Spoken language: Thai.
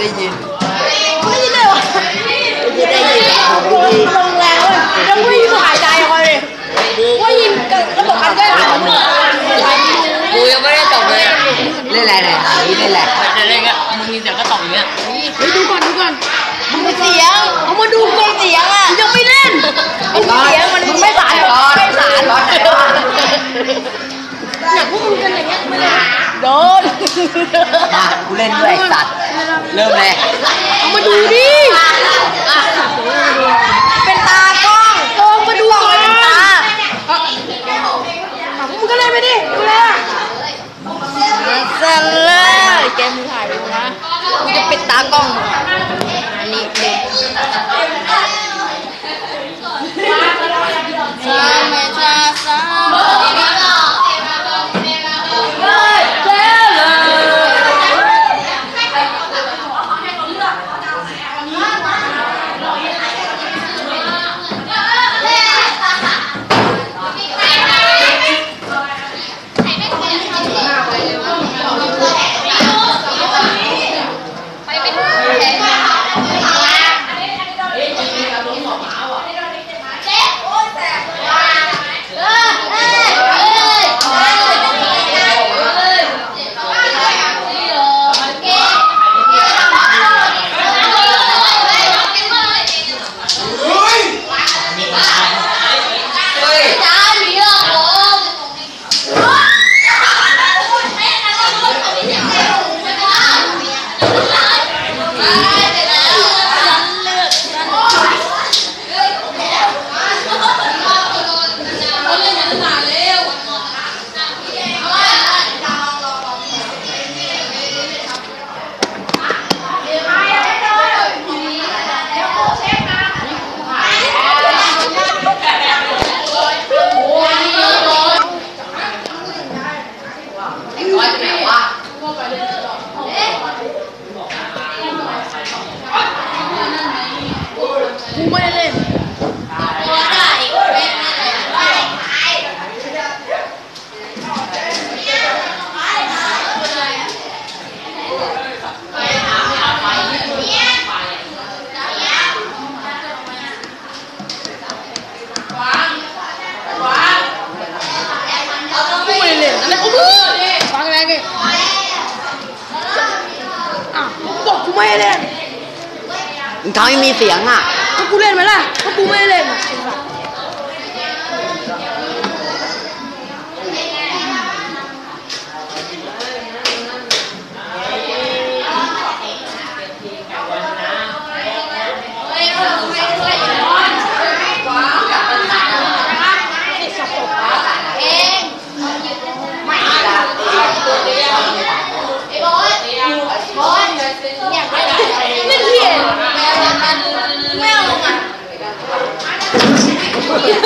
แหละไม่ได้ยินไม่ได้เลยวะไม่ได้ยินของกูดีลงแรงเว้ยยังไม่ยิงหายใจออกมาเลยว่ายิงกับระบบอันใกล้หลังกูยังไม่ได้ตกเลยอะเล่นอะไรเนี่ยนี่เล่นอะไรจะเล่นก็มึงมีเสียงก็ตกอย่างเงี้ยเฮ้ยดูก่อนดูก่อนดูเสียงเอามาดูก่อนเสียงอะยังไม่เล่นไอ้เสียงมันไม่สารไม่สารร้อนไหนวะอยากพวกมึงกันอย่างเงี้ยไม่ได้ โดนอะกูเล่นด้วยไอ้สัตว์เริ่มเลยเอามาดูดิ เป็นตากล้องกล้องมาดูก่อนเป็นตาพวกมึงก็เล่นไปดิ ดูเลยอะเสร็จเลยแกมึงถ่ายไปนะกูจะเป็นตากล้องอันนี้ Why? กูไม่ได้เล่นกูไม่ได้เล่นอะไรของมึงฟังแรงดิอะกูบอกกูไม่ได้เล่นมึงทำให้มีเสียงอะ กูเล่นไหมล่ะก็กูไม่ได้เพราะกู yeah.